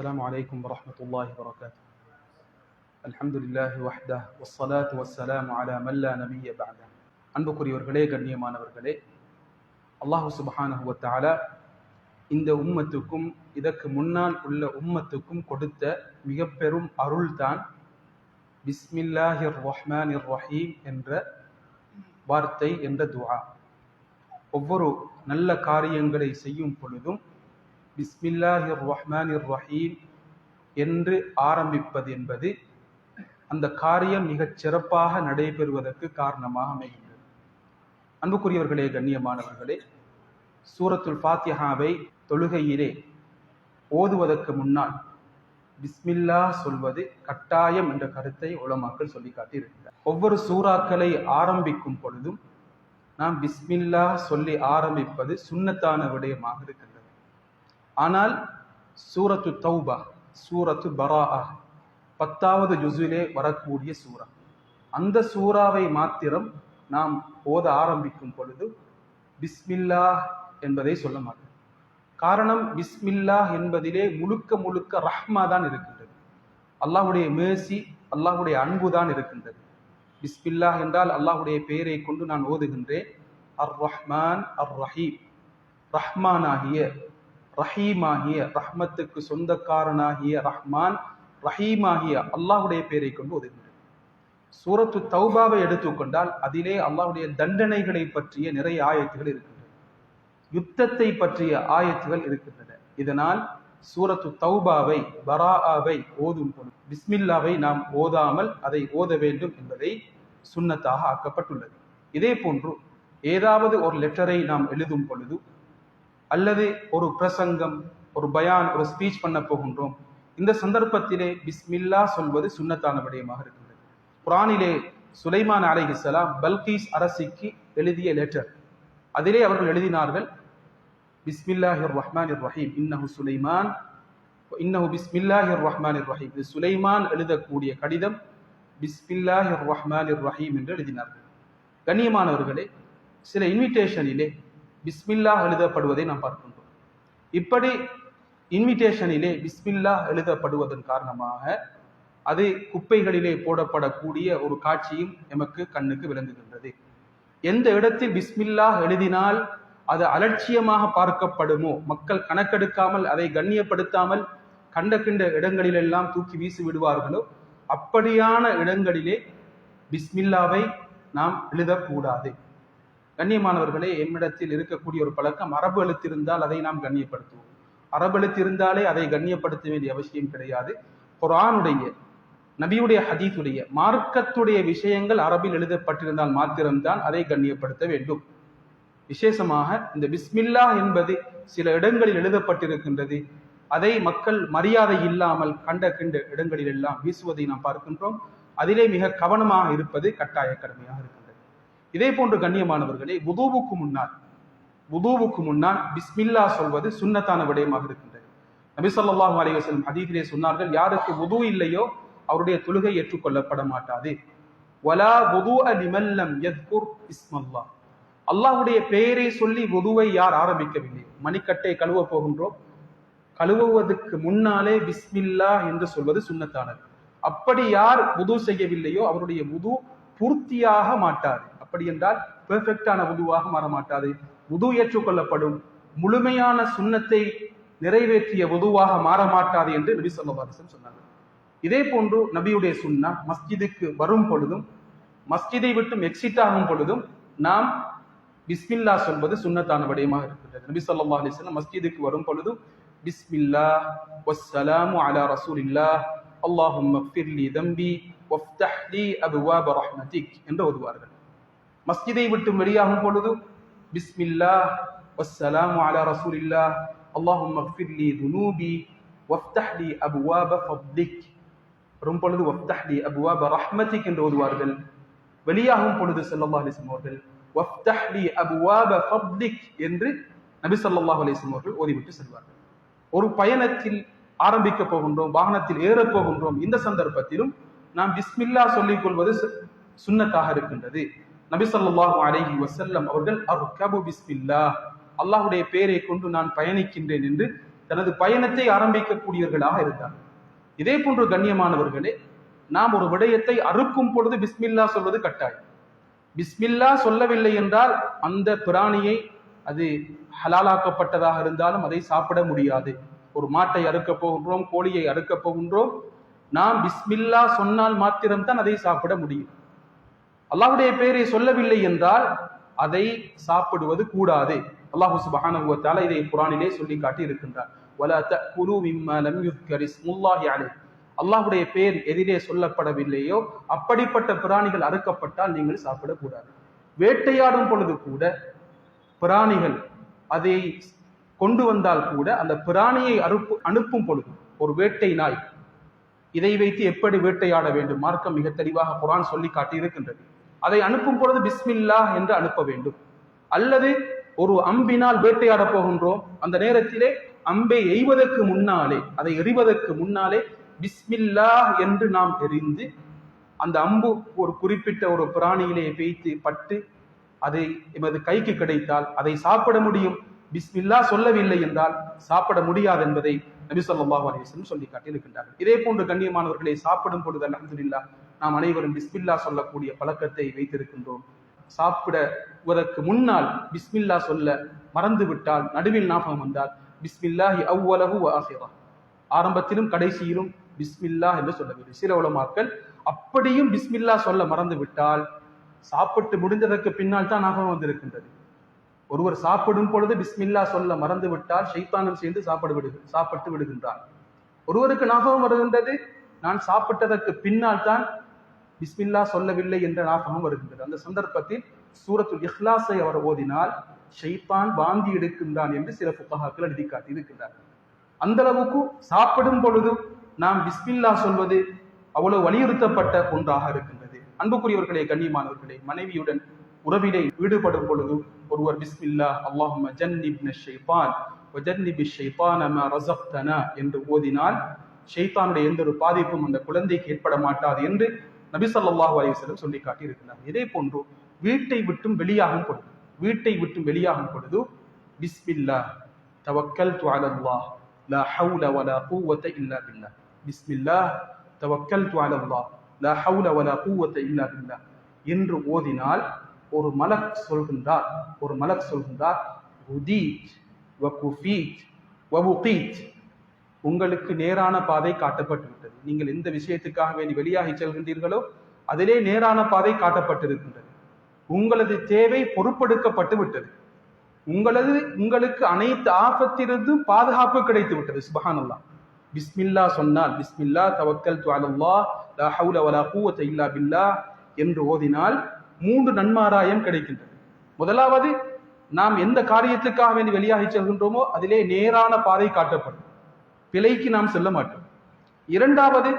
السلام عليكم ورحمة الله وبركاته الحمد لله وحده والصلاة والسلام على من لا نبي بعده அன்புக்குரியவர்களே கண்ணியமானவர்களே அல்லாஹு சுபஹானஹு வ தஆலா இந்த உம்மத்துக்கும் இதற்கு முன்னால் உள்ள உம்மத்துக்கும் கொடுத்த மிக பெரும் அருள்தான் பிஸ்மில்லாஹிர் ரஹ்மானிர் ரஹீம் என்ற வார்த்தை என்ற துஆ ஒவ்வொரு நல்ல காரியங்களை செய்யும் பொழுதும் பிஸ்மில்லாஹிர் ரஹ்மானிர் ரஹீம் என்று ஆரம்பிப்பது என்பது அந்த காரியம் மிகச் சிறப்பாக நடைபெறுவதற்கு காரணமாக அமைகின்றது. அன்புக்குரியவர்களே கண்ணியமானவர்களே சூரத்துல் ஃபாத்திஹாவை தொழுகையிலே ஓதுவதற்கு முன்னால் பிஸ்மில்லா சொல்வது கட்டாயம் என்ற கருத்தை உலமாக்கள் சொல்லி காட்டியிருக்கிறார். ஒவ்வொரு சூறாக்களை ஆரம்பிக்கும் பொழுதும் நாம் பிஸ்மில்லா சொல்லி ஆரம்பிப்பது சுண்ணத்தான விடயமாக இருக்கிறது ஆனால் சூரத்து தௌபா சூரத்து பரா பத்தாவது ஜுசுலே வரக்கூடிய சூறா அந்த சூறாவை மாத்திரம் நாம் ஓத ஆரம்பிக்கும் பொழுது பிஸ்மில்லா என்பதை சொல்ல மாட்டோம். காரணம் பிஸ்மில்லா என்பதிலே முழுக்க முழுக்க ரஹ்மா தான் இருக்கின்றது. அல்லாஹுடைய மேசி அல்லாஹுடைய அன்பு தான் இருக்கின்றது. பிஸ்மில்லா என்றால் அல்லாஹுடைய பெயரை கொண்டு நான் ஓதுகின்றேன். அர் ரஹ்மான் அர் ரஹீம் ரஹ்மானாகிய ரஹீமாகிய ரஹ்மத்துக்கு சொந்தக்காரனாகிய ரஹ்மான் ரஹீமாகிய அல்லாஹுடைய பெயரை கொண்டு ஓதுகின்றேன் சூரத்து தௌபாவை எடுத்துக்கொண்டால் அதிலே அல்லாஹுடைய தண்டனைகளை பற்றிய நிறைய ஆயத்துகள் இருக்கின்றன. யுத்தத்தை பற்றிய ஆயத்துகள் இருக்கின்றன. இதனால் சூரத்து தௌபாவை பராஆவை ஓதும் பொழுது பிஸ்மில்லாவை நாம் ஓதாமல் அதை ஓத வேண்டும் என்பதை சுன்னத்தாக ஆக்கப்பட்டுள்ளது. இதே போன்று ஏதாவது ஒரு லெட்டரை நாம் எழுதும் பொழுது அல்லது ஒரு பிரசங்கம் ஒரு பயான் ஒரு ஸ்பீச் பண்ண போகின்றோம். இந்த சந்தர்ப்பத்திலே பிஸ்மில்லா சொல்வது சுண்ணத்தான விடயமாக இருக்கின்றது. குரானிலே சுலைமான் அலைஹிஸ்ஸலாம் பல்கீஸ் அரசிக்கு எழுதிய லெட்டர் அதிலே அவர்கள் எழுதினார்கள் பிஸ்மில்லாஹிர் ரஹ்மான் ரஹீம் இன்னஹு சுலைமான் இன்னஹு பிஸ்மில்லாஹிர் ரஹ்மான் ரஹீம் இது சுலைமான் எழுதக்கூடிய கடிதம் பிஸ்மில்லாஹிர் ரஹ்மான் ரஹீம் என்று எழுதினார்கள். கண்ணியமானவர்களே சில இன்விடேஷனிலே பிஸ்மில்லா எழுதப்படுவதை நாம் பார்க்கின்றோம். இப்படி இன்விடேஷனிலே பிஸ்மில்லா எழுதப்படுவதன் காரணமாக அது குப்பைகளிலே போடப்படக்கூடிய ஒரு காட்சியும் எமக்கு கண்ணுக்கு விளங்குகின்றது. எந்த இடத்தில் பிஸ்மில்லா எழுதினால் அது அலட்சியமாக பார்க்கப்படுமோ மக்கள் கணக்கெடுக்காமல் அதை கண்ணியப்படுத்தாமல் கண்ட கிண்ட இடங்களிலெல்லாம் தூக்கி வீசி விடுவார்களோ அப்படியான இடங்களிலே பிஸ்மில்லாவை நாம் எழுதக்கூடாது. கண்ணியமானவர்களே எம்மிடத்தில் இருக்கக்கூடிய ஒரு பழக்கம் அரபு எழுத்திருந்தால் அதை நாம் கண்ணியப்படுத்துவோம். அரபு எழுத்திருந்தாலே அதை கண்ணியப்படுத்த வேண்டிய அவசியம் கிடையாது. குரானுடைய நபியுடைய ஹதீஸுடைய மார்க்கத்துடைய விஷயங்கள் அரபில் எழுதப்பட்டிருந்தால் மாத்திரம்தான் அதை கண்ணியப்படுத்த வேண்டும். விசேஷமாக இந்த பிஸ்மில்லா என்பது சில இடங்களில் எழுதப்பட்டிருக்கின்றது. அதை மக்கள் மரியாதை இல்லாமல் கண்ட கிண்ட இடங்களில் எல்லாம் வீசுவதை நாம் பார்க்கின்றோம். அதிலே மிக கவனமாக இருப்பது கட்டாய கடமையாக இருக்கும் இதே போன்று கண்ணியமானவர்களே உதூவுக்கு முன்னால் உதூவுக்கு முன்னால் பிஸ்மில்லா சொல்வது சுன்னத்தான விடயமாக இருக்கின்றது. நபி சொல்லாஹு அலி வசலம் அதீதிலே சொன்னார்கள் யாருக்கு உது இல்லையோ அவருடைய தொழுகை ஏற்றுக்கொள்ளப்பட மாட்டாது. வலா உது அலிமல்லம் யத்குர் இஸ்மல்லா. அல்லாஹுடைய பெயரை சொல்லி உதுவை யார் ஆரம்பிக்கவில்லை? மணிக்கட்டை கழுவ போகின்றோம். கழுவுவதற்கு முன்னாலே பிஸ்மில்லா என்று சொல்வது சுண்ணத்தானது. அப்படி யார் உது செய்யவில்லையோ அவருடைய உது பூர்த்தியாக மாட்டார் அப்படி என்றால் பெர்ஃபெக்டான உதுவாக மாற மாட்டாது உது ஏற்றுக்கொள்ளப்படும். முழுமையான சுண்ணத்தை நிறைவேற்றிய உதுவாக மாற மாட்டாது என்று நபி சொல்லி சொன்னார்கள் இதே போன்று நபியுடைய சுண்ணா மஸ்ஜிதுக்கு வரும் பொழுதும் மஸ்ஜிதை விட்டும் எக்ஸிட் ஆகும் பொழுதும் நாம் பிஸ்மில்லா சொல்வது சுண்ணத்தான விடயமாக இருக்கின்றது. நபி சொல்லா அலிஸ்லாம் மஸ்ஜிதுக்கு வரும் பொழுதும் பிஸ்மில்லா வஸ்ஸலாமு அலா ரசூலில்லா அல்லாஹும் தம்பி வஃப்தஹ் அபுவாப ரஹ்மதிக் என்று ஓதுவார்கள் மஸ்ஜிதை விட்டு வெளியாகும் பொழுது பிஸ்மில்லா வஸ்ஸலாமு அலா ரசூலில்லா அல்லாஹும் மஃபிர்லி துனூபி வஃப்தஹ்லி அபுவாப ஃபப்திக் வரும் பொழுது வஃப்தஹ்லி அபுவாப ரஹ்மதிக் என்று ஓதுவார்கள். வெளியாகும் பொழுது சல்லல்லாஹ் அலிஸ்லம் அவர்கள் வஃப்தஹ்லி அபுவாப ஃபப்திக் என்று நபி சல்லாஹ் அலிஸ்லம் அவர்கள் ஓதிவிட்டு செல்வார்கள். ஒரு பயணத்தில் ஆரம்பிக்க போகின்றோம் வாகனத்தில் ஏறப் போகின்றோம் இந்த சந்தர்ப்பத்திலும் நாம் பிஸ்மில்லா சொல்லிக் கொள்வது சுன்னத்தாக இருக்கின்றது. நபிசல்லாஹு அலஹி வசல்லம் அவர்கள் அவர்கள் அர்கபு பிஸ்மில்லா அல்லாஹுடைய பெயரை கொண்டு நான் பயணிக்கின்றேன் என்று தனது பயணத்தை ஆரம்பிக்கக்கூடியவர்களாக இருந்தார். இதே போன்று கண்ணியமானவர்களே நாம் ஒரு விடயத்தை அறுக்கும் பொழுது பிஸ்மில்லா சொல்வது கட்டாயம். பிஸ்மில்லா சொல்லவில்லை என்றால் அந்த பிராணியை அது ஹலாலாக்கப்பட்டதாக இருந்தாலும் அதை சாப்பிட முடியாது. ஒரு மாட்டை அறுக்கப் போகின்றோம் கோழியை அறுக்கப் போகின்றோம் நாம் பிஸ்மில்லா சொன்னால் மாத்திரம்தான் அதை சாப்பிட முடியும். அல்லாஹுடைய பெயரை சொல்லவில்லை என்றால் அதை சாப்பிடுவது கூடாது. அல்லாஹு சுபஹானுவத்தால இதை குரானிலே சொல்லி காட்டி இருக்கின்றார் அல்லாஹுடைய அல்லாஹ்வுடைய பெயர் எதிரே சொல்லப்படவில்லையோ அப்படிப்பட்ட பிராணிகள் அறுக்கப்பட்டால் நீங்கள் சாப்பிடக்கூடாது. வேட்டையாடும் பொழுது கூட பிராணிகள் அதை கொண்டு வந்தால் கூட அந்த பிராணியை அறுப்பு அனுப்பும் பொழுது ஒரு வேட்டை நாய் இதை வைத்து எப்படி வேட்டையாட வேண்டும்? மார்க்கம் மிக தெளிவாக குரான் சொல்லி காட்டி இருக்கின்றது. அதை அனுப்பும் பொழுது பிஸ்மில்லா என்று அனுப்ப வேண்டும். அல்லது ஒரு அம்பினால் வேட்டையாட போகின்றோம். அந்த நேரத்திலே அம்பை எய்வதற்கு முன்னாலே அதை எறிவதற்கு முன்னாலே பிஸ்மில்லா என்று நாம் எரிந்து அந்த அம்பு ஒரு குறிப்பிட்ட ஒரு பிராணியிலே வைத்து பட்டு அதை எமது கைக்கு கிடைத்தால் அதை சாப்பிட முடியும். பிஸ்மில்லா சொல்லவில்லை என்றால் சாப்பிட முடியாது என்பதை நபி சொல்லாஹ் அலைஹி சொல்லி காட்டியிருக்கின்றார்கள் இதே போன்று கண்ணியமானவர்களை சாப்பிடும் பொழுது அலமதுல்லா நாம் அனைவரும் பிஸ்மில்லா சொல்லக்கூடிய பழக்கத்தை வைத்திருக்கின்றோம். சாப்பிடுவதற்கு முன்னால் பிஸ்மில்லா சொல்ல மறந்து விட்டால் நடுவில் ஞாபகம் வந்தால் பிஸ்மில்லாஹி அவ்வளவு ஆசைவா ஆரம்பத்திலும் கடைசியிலும் பிஸ்மில்லா என்று சொல்ல வேண்டும். சில உலமாக்கள் அப்படியும் பிஸ்மில்லா சொல்ல மறந்து விட்டால் சாப்பிட்டு முடிந்ததற்கு பின்னால் தான் ஞாபகம் வந்திருக்கின்றது. ஒருவர் சாப்பிடும் பொழுது பிஸ்மில்லா சொல்ல மறந்து விட்டால் ஷைத்தானும் சேர்ந்து சாப்பிடு விடு சாப்பிட்டு விடுகின்றார் ஒருவருக்கு ஞாபகம் வருகின்றது நான் சாப்பிட்டதற்கு பின்னால் தான் பிஸ்மில்லா சொல்லவில்லை என்ற நாகமும் வருகின்றது. அந்த சந்தர்ப்பத்தில் சூரத்துல் இஹ்லாஸை அவர் ஓதினால் ஷைத்தான் வாந்தி எடுக்கின்றான் என்று சில புத்தகாக்கள் எழுதி காட்டி இருக்கின்றார் அந்த அளவுக்கு சாப்பிடும் பொழுது நாம் பிஸ்மில்லா சொல்வது அவ்வளவு வலியுறுத்தப்பட்ட ஒன்றாக இருக்கின்றது. அன்புக்குரியவர்களே கண்ணியமானவர்களே மனைவியுடன் உறவிலே ஈடுபடும் பொழுது ஒருவர் பிஸ்மில்லா அல்லாஹும் என்று ஓதினால் ஷெய்தானுடைய எந்த ஒரு பாதிப்பும் அந்த குழந்தைக்கு ஏற்பட மாட்டாது என்று நபி ஸல்லல்லாஹு அலைஹி சொல்லி காட்டியிருக்கிறார். இதே போன்று வீட்டை விட்டும் வெளியாகும் பொழுது வீட்டை விட்டும் வெளியாகும் பொழுது பிஸ்மில்லா தவக்கல் அலல்லாஹ் லா ஹவுல வலா குவத்த இல்லா பில்லா பிஸ்மில்லா தவக்கல் அலல்லாஹ் லா ஹவுல வலா குவத்த இல்லா பில்லா என்று ஓதினால் ஒரு மலக் சொல்கின்றார் ஒரு மலக் சொல்கின்றார் உதீத் வகுஃபீத் வபுகீத் உங்களுக்கு நேரான பாதை காட்டப்பட்டு விட்டது நீங்கள் எந்த விஷயத்துக்காக வேண்டி வெளியாகி செல்கின்றீர்களோ அதிலே நேரான பாதை காட்டப்பட்டிருக்கின்றது. உங்களது தேவை பொறுப்பெடுக்கப்பட்டு விட்டது. உங்களது உங்களுக்கு அனைத்து ஆபத்திலிருந்தும் பாதுகாப்பு கிடைத்து விட்டது. சுபஹானல்லா பிஸ்மில்லா சொன்னால் பிஸ்மில்லா தவக்கல் துஅலல்லா லா ஹவுல வலா குவத்த இல்லா பில்லா என்று ஓதினால் மூன்று நன்மாராயம் கிடைக்கின்றது. முதலாவது நாம் எந்த காரியத்துக்காக வேண்டி வெளியாகி செல்கின்றோமோ அதிலே நேரான பாதை காட்டப்படும். பிழைக்கு நாம் செல்ல மாட்டோம். இரண்டாவது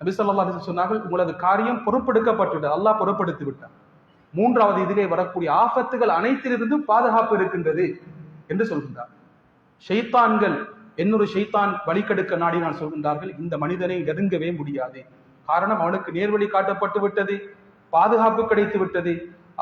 நபி சொன்னார்கள் உங்களது காரியம் பொறுப்பெடுக்கப்பட்டுவிட்டது அல்லாஹ் பொறுப்படுத்தி விட்டான். மூன்றாவது இதிலே வரக்கூடிய ஆபத்துகள் அனைத்திலிருந்தும் பாதுகாப்பு இருக்கின்றது என்று சொல்கின்றார். ஷைத்தான்கள் என்னொரு ஷைத்தான் வழிகெடுக்க நான் சொல்கின்றார்கள் இந்த மனிதனை நெருங்கவே முடியாது. காரணம் அவனுக்கு நேர்வழி காட்டப்பட்டு விட்டது பாதுகாப்பு கிடைத்து விட்டது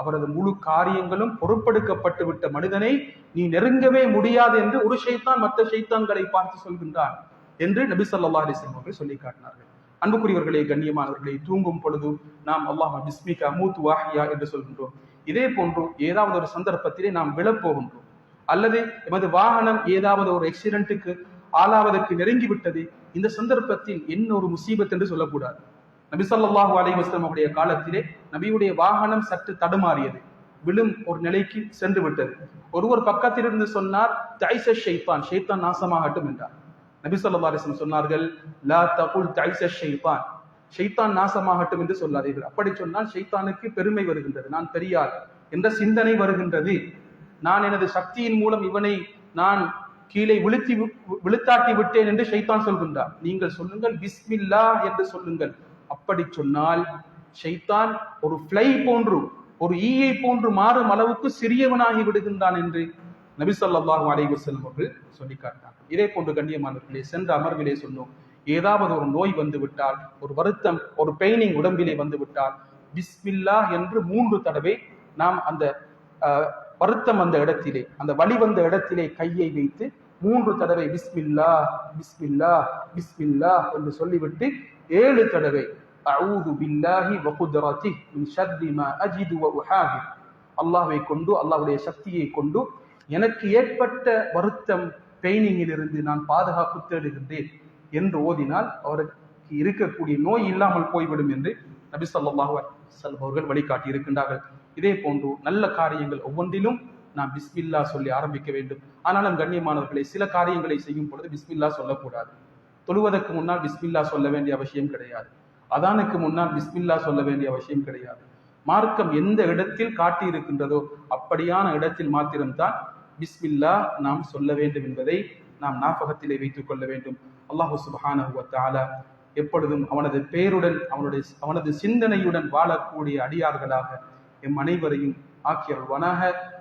அவரது முழு காரியங்களும் பொறுப்பெடுக்கப்பட்டு விட்ட மனிதனை நீ நெருங்கவே முடியாது என்று ஒரு ஷைத்தான் மற்ற ஷைத்தான்களை பார்த்து சொல்கின்றான் என்று நபி சொல்லா அலிஸ்லாம் அவர்கள் சொல்லி காட்டினார்கள். அன்புக்குரியவர்களே கண்ணியமானவர்களை தூங்கும் பொழுது நாம் அல்லாஹ் பிஸ்மிகா மூத்து வாஹியா என்று சொல்கின்றோம். இதே போன்று ஏதாவது ஒரு சந்தர்ப்பத்திலே நாம் விழப்போகின்றோம் அல்லது எமது வாகனம் ஏதாவது ஒரு ஆக்சிடென்ட்டுக்கு ஆளாவதற்கு நெருங்கி விட்டது இந்த சந்தர்ப்பத்தில் என்ன ஒரு முசீபத் என்று சொல்லக்கூடாது. நபிசல்லாஹு ஸல்லல்லாஹு அலைஹி அவருடைய காலத்திலே நபியுடைய வாகனம் சற்று தடுமாறியது. விழும் ஒரு நிலைக்கு சென்று விட்டது. ஒருவர் பக்கத்திலிருந்து சொன்னார் தைச ஷைத்தான் ஷைத்தான் நாசமாகட்டும் என்றார். நபி சொல்லா அலிஸ்லம் சொன்னார்கள் லா தகுல் தைச ஷைத்தான் ஷைத்தான் நாசமாகட்டும் என்று சொல்லாதீர்கள் அப்படி சொன்னால் ஷைத்தானுக்கு பெருமை வருகின்றது நான் பெரியார் என்ற சிந்தனை வருகின்றது. நான் எனது சக்தியின் மூலம் இவனை நான் கீழே விழுத்தி விழுத்தாட்டி விட்டேன் என்று ஷைத்தான் சொல்கின்றார். நீங்கள் சொல்லுங்கள் பிஸ்மில்லா என்று சொல்லுங்கள். அப்படி சொன்னால் ஷைத்தான் ஒரு ஃப்ளை போன்று ஒரு ஈயை போன்று மாறும் அளவுக்கு சிறியவனாகி விடுகின்றான் என்று நபி ஸல்லல்லாஹு அலைவர் செல்லும் அவர்கள் சொல்லி காட்டினார் இதே போன்று கண்ணியமானவர்களே சென்ற அமர்விலே சொன்னோம் ஏதாவது ஒரு நோய் வந்து விட்டால் ஒரு வருத்தம் ஒரு பெயினிங் உடம்பிலே வந்து விட்டால் பிஸ்மில்லா என்று மூன்று தடவை நாம் அந்த வருத்தம் வந்த இடத்திலே அந்த வழி வந்த இடத்திலே கையை வைத்து மூன்று தடவை பிஸ்மில்லா பிஸ்மில்லா பிஸ்மில்லா என்று சொல்லிவிட்டு ஏழு தடவை அவுது பில்லாஹி வகுதரதி குத்ரதி மின் ஷர்ரி மா அஜிது வ உஹாதி. அல்லாஹ்வை கொண்டு அல்லாஹ்வுடைய சக்தியை கொண்டு எனக்கு ஏற்பட்ட வருத்தம் பெயினிங்கில் இருந்து நான் பாதுகாப்பு தேடுகின்றேன் என்று ஓதினால் அவருக்கு இருக்கக்கூடிய நோய் இல்லாமல் போய்விடும் என்று நபி ஸல்லல்லாஹு அவர்கள் வழிகாட்டி இருக்கின்றார்கள் இதே போன்று நல்ல காரியங்கள் ஒவ்வொன்றிலும் நாம் பிஸ்மில்லா சொல்லி ஆரம்பிக்க வேண்டும். ஆனாலும் கண்ணியமானவர்களை சில காரியங்களை செய்யும் பொழுது பிஸ்மில்லா சொல்லக்கூடாது. தொழுவதற்கு முன்னால் பிஸ்மில்லா சொல்ல வேண்டிய அவசியம் கிடையாது. அதானுக்கு முன்னால் பிஸ்மில்லா சொல்ல வேண்டிய அவசியம் கிடையாது. மார்க்கம் எந்த இடத்தில் காட்டி இருக்கின்றதோ அப்படியான இடத்தில் மாத்திரம்தான் பிஸ்மில்லா நாம் சொல்ல வேண்டும் என்பதை நாம் நாபகத்திலே வைத்துக் கொள்ள வேண்டும். அல்லாஹு சுபஹான எப்பொழுதும் அவனது பெயருடன் அவனுடைய அவனது சிந்தனையுடன் வாழக்கூடிய அடியார்களாக எம் அனைவரையும்